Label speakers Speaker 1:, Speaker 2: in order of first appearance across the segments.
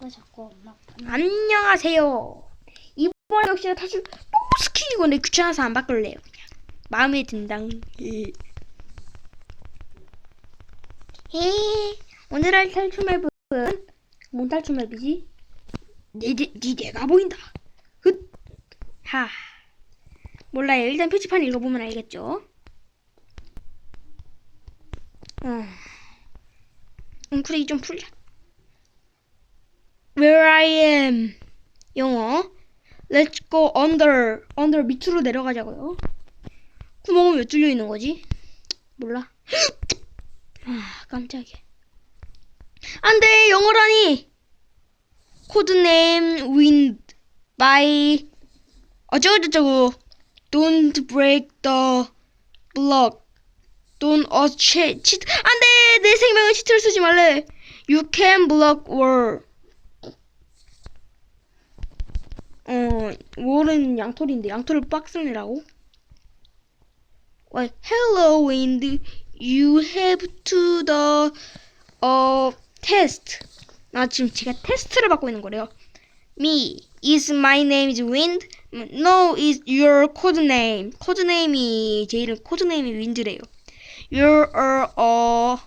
Speaker 1: 왜 자꾸 엄마
Speaker 2: 안녕하세요. 이번 역시나 또 시키고 내 귀찮아서 안 바꿀래요. 마음에 든당. 예. 에 오늘 할 탈출 맵은 뭔 탈출 맵이지? 네, 네, 네 내가 보인다. 훗. 하. 몰라요. 일단 표지판 읽어보면 알겠죠. 음. 웅크리기 좀 풀자. Where I am. 영어. Let's go under. under 밑으로 내려가자고요. 구멍은 왜 뚫려 있는 거지? 몰라. 아, 깜짝이야. 안 돼! 영어라니! 코드네임 wind by 어쩌고저쩌고 don't break the block don't cheat 안돼 내 생명의 치트를 쓰지 말래 you can block wall 어 wall은 양털인데 양털을 박스를 내라고 well, hello wind you have to the 어 test 나 지금 제가 테스트를 받고 있는 거래요 me is my name is wind no is your code name 코드 네임이 제 이름 코드 네임이 윈드래요 you're a 어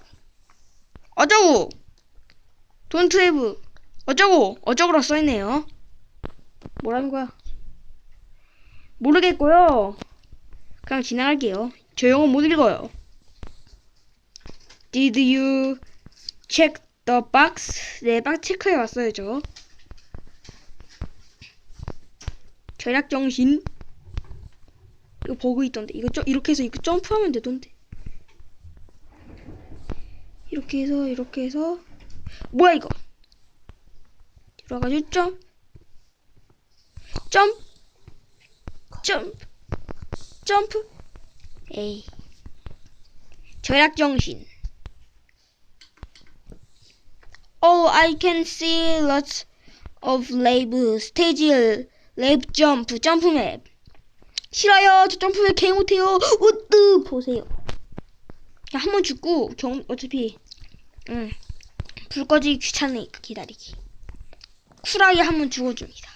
Speaker 2: 어쩌고 don't have 어쩌고 어쩌고라 써있네요 뭐라는 거야 모르겠고요 그냥 지나갈게요 저 영어 못 읽어요 Did you check the box? 네, 박스 체크해 왔어요, 저. 절약 정신. 이거 버그 있던데. 이거 점 이렇게 해서 이거 점프하면 되던데. 이렇게 해서 이렇게 해서 뭐야 이거? 들어가지고 점 점프 점프 점프 에이 절약 정신. Oh, I can see lots of lab 스테이지 랩 점프 점프 맵. 싫어요. 저 점프 맵 개 못해요. 우뜨 보세요. 한 번 죽고 경 어차피 응. 불 꺼지기 귀찮으니까 기다리기. 쿨하게 한번 죽어줍니다.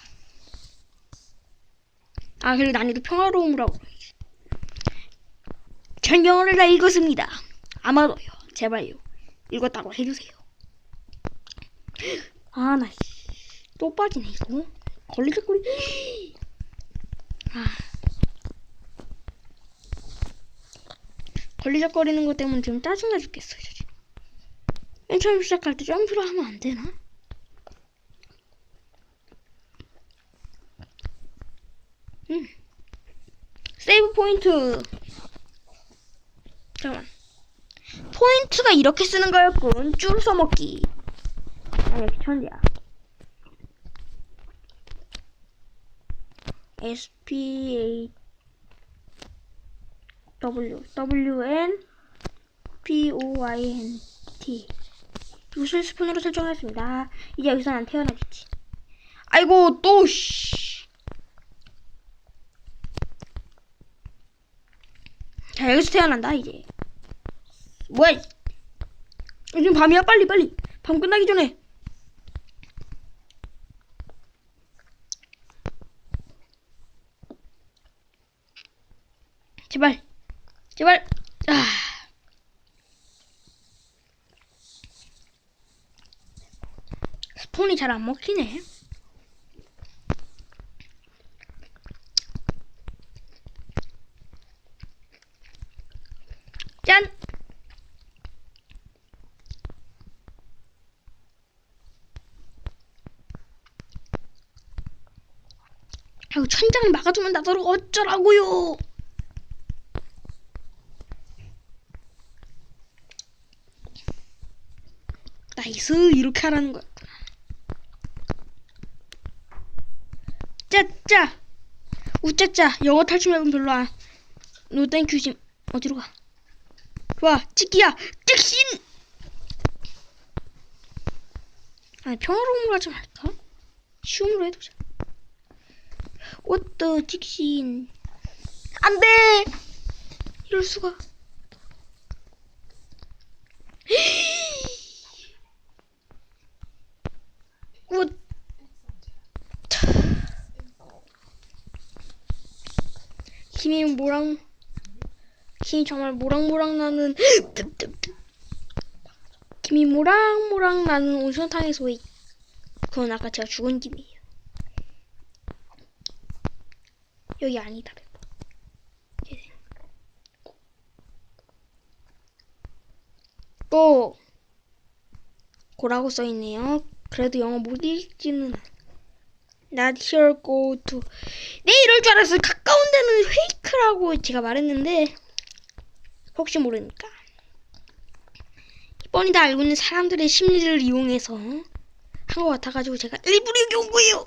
Speaker 2: 아 그리고 난이도 평화로움이라고. 전 영어를 다 읽었습니다. 아마도요. 제발요. 읽었다고 해주세요. 아, 나, 씨. 또 빠지네, 이거. 걸리적거리. 아. 걸리적거리는 것 때문에 지금 짜증나 죽겠어요, 저 지금. 맨 처음 시작할 때 점프를 하면 안 되나? 음. 세이브 포인트. 잠깐만. 포인트가 이렇게 쓰는 거였군. 줄 써먹기. 아, 역시 천재야. S P A W W N P O I N T 이거 실스푼으로 설정했습니다. 이제 여기서 난 태어나겠지. 아이고 또 씨. 자 여기서 태어난다 이제. 뭐야? 지금 밤이야 빨리 빨리. 밤 끝나기 전에. 제발, 제발. 아. 스폰이 잘 안 먹히네. 짠. 아이고 천장을 막아두면 나더러 어쩌라고요. 나이스 이렇게 하라는 거야. 짜짜 우짜짜 영어 탈출 맵은 별로 안. 노 땡큐 심 어디로 가? 와, 찍기야! 찍신! 아니, 평화로움으로 하지 말까? 쉬움으로 해두자. 옷도 찍신. 안 돼! 이럴 수가. 꽃. 김이 뭐랑 김이 정말 모락모락 나는 김이 모락모락 나는 온천탕의 소리 그건 아까 제가 죽은 김이에요. 여기 아니다 예. 고 고라고 써있네요. 그래도 영어 못 읽지는 Not here go to 네 이럴 줄 알았어요. 가까운 데는 페이크라고 제가 말했는데 혹시 모르니까? 뻔히 다 알고 있는 사람들의 심리를 이용해서 한 것 같아가지고 제가 일부러 여기 온 거예요.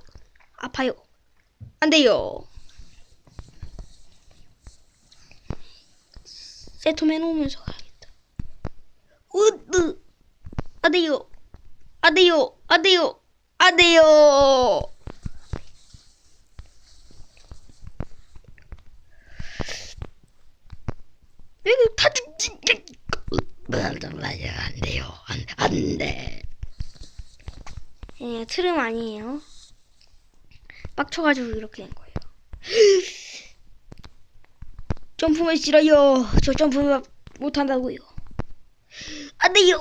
Speaker 2: 아파요. 안 돼요. 세톰 해놓으면서 가야겠다. 으뜨 안 돼요. 안 돼요. 안 돼요. 안 돼요 이거 다 죽지
Speaker 1: 안 돼요. 안, 안 돼.
Speaker 2: 예, 트름 아니에요. 빡쳐가지고 이렇게 된 거예요. 점프면 싫어요. 저 점프 못한다고요. 안 돼요.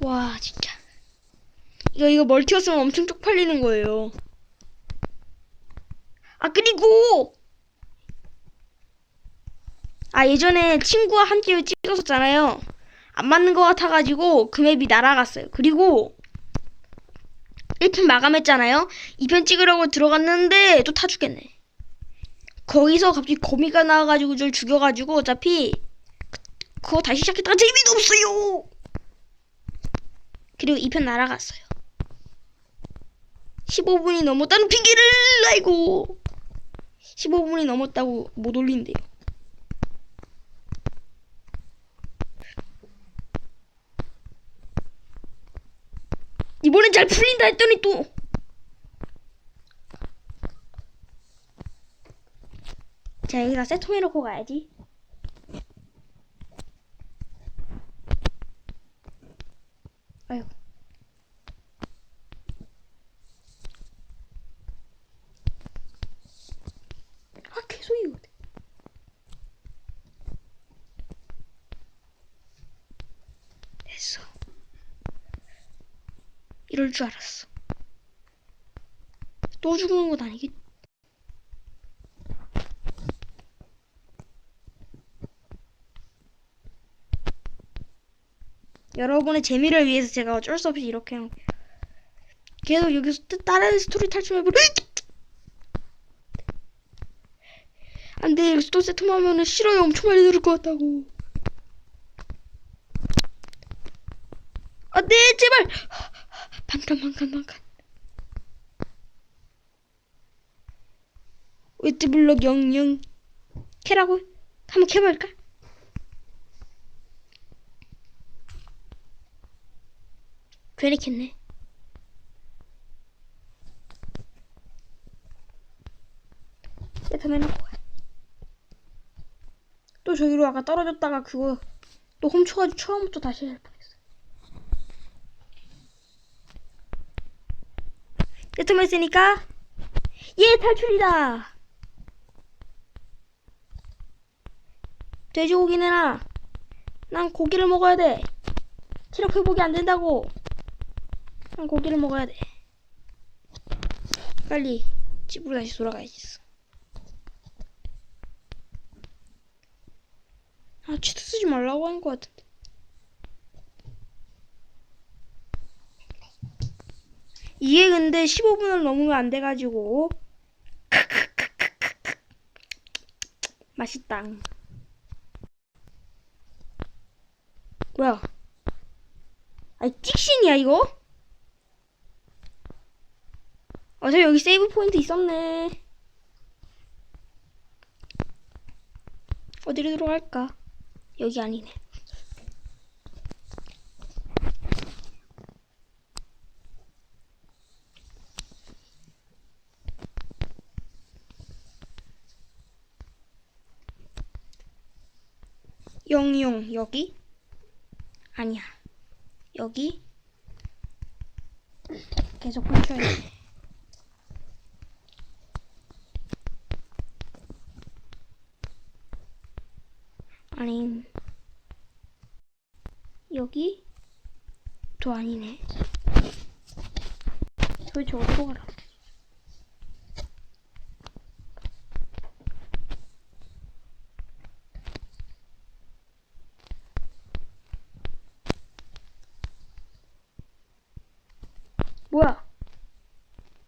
Speaker 2: 와, 진짜. 이거, 이거 멀티였으면 엄청 쪽팔리는 거예요. 아, 그리고! 아 예전에 친구와 함께 찍었었잖아요. 안 맞는 것 같아가지고 그 맵이 날아갔어요. 그리고 1편 마감했잖아요. 2편 찍으려고 들어갔는데 또 타 죽겠네. 거기서 갑자기 거미가 나와가지고 저를 죽여가지고 어차피 그- 그거 다시 시작했다가 재미도 없어요. 그리고 2편 날아갔어요. 15분이 넘었다는 핑계를 아이고 15분이 넘었다고 못 올린대요. 이번엔 잘 풀린다 했더니 또 자, 여기다 세톰 해놓고 가야지. 아이고. 아, 계속 이거. 됐어. 이럴 줄 알았어. 또 죽는 건 아니겠? 여러분의 재미를 위해서 제가 어쩔 수 없이 이렇게. 계속 여기서 또 다른 스토리 탈출해버려. 안돼 여기서 또 세트하면은 싫어요 엄청 많이 들을 것 같다고. 안돼 제발. 반칸 반칸. 웨트블럭 영영 캐라고 한번 캐볼까? 괜히 캤네. 가. 또 저기로 아까 떨어졌다가 그거 또 훔쳐가지고 처음부터 다시 할뻔 했어. 세트만 했으니까 예 탈출이다. 돼지고기 내놔. 난 고기를 먹어야 돼. 체력 회복이 안 된다고. 난 고기를 먹어야 돼. 빨리 집으로 다시 돌아가야겠어. 아, 치트 쓰지 말라고 하는 것 같은데. 이게 근데 15분을 넘으면 안 돼가지고. 맛있다. 뭐야? 아니 찍신이야 이거? 어차피 여기 세이브 포인트 있었네. 어디로 들어갈까? 여기 아니네. 영영 여기? 아니야. 여기 계속 펼쳐야 돼. 아니 여기 또 아니네. 도대체 어디로 가라? 뭐야?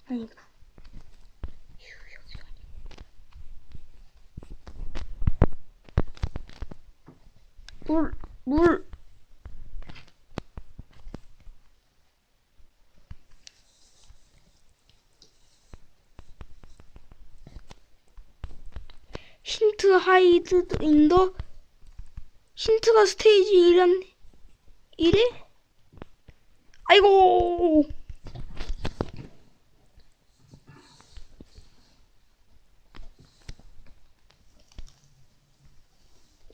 Speaker 2: 아니구나. 휴, 여기가 아니구나. 물, 물. 힌트 하이드 인더 힌트가 스테이지 1한 1에? 아이고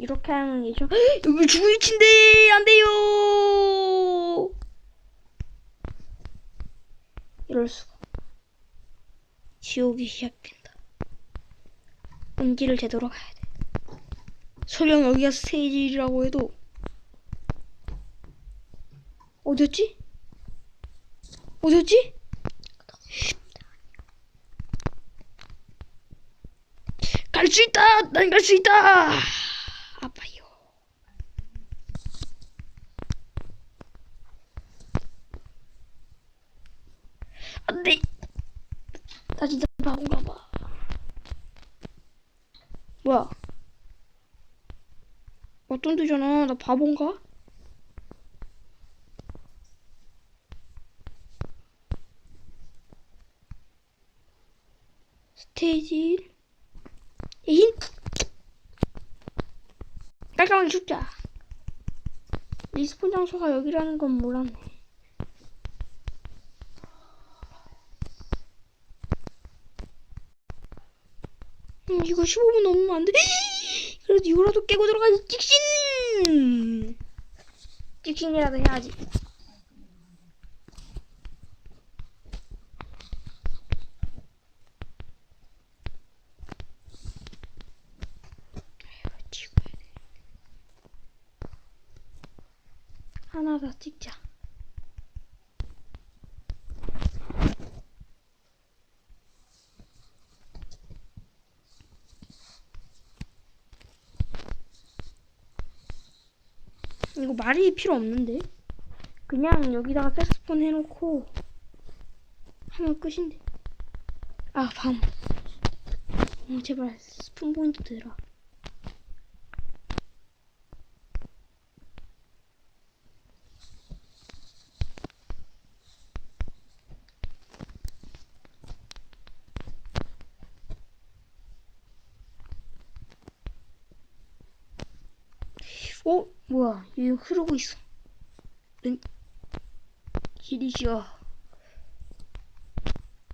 Speaker 2: 이렇게 하는 게죠 여기 죽은 위치인데 안 돼요 이럴 수가 지옥이 시작된다 은지를 제대로 가야 돼 설령 여기가 스테이지 1이라고 해도 어디였지? 어디였지? 갈 수 있다! 난 갈 수 있다! 아파요. 안 돼! 나 진짜 바본가 봐. 뭐야? 데잖아. 나 바본가? 스테이지 1. 흰 깔끔하게 죽자. 리스폰 장소가 여기라는 건 몰랐네. 음, 이거 15분 넘으면 안 돼. 그래도 이거라도 깨고 들어가야지. 찍신! 찍신이라도 해야지. 찍어야 돼. 하나 더 찍자. 이거 말이 필요 없는데? 그냥 여기다가 색스폰 해놓고 하면 끝인데. 아, 밤. 어, 제발 스폰 포인트 들어. 어? 뭐야? 이거 흐르고 있어. 은... 길이지요.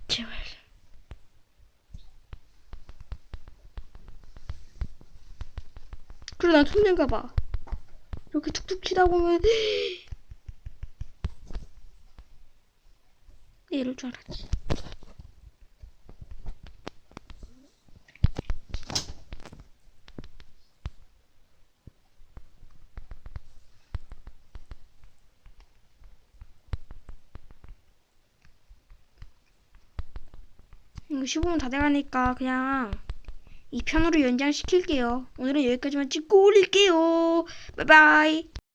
Speaker 2: 제발. 그래, 난 천재인가 봐. 이렇게 툭툭 치다 보면 네, 이럴 줄 알았지. 15분 다 돼가니까 그냥 이 편으로 연장시킬게요. 오늘은 여기까지만 찍고 올릴게요. 바이바이.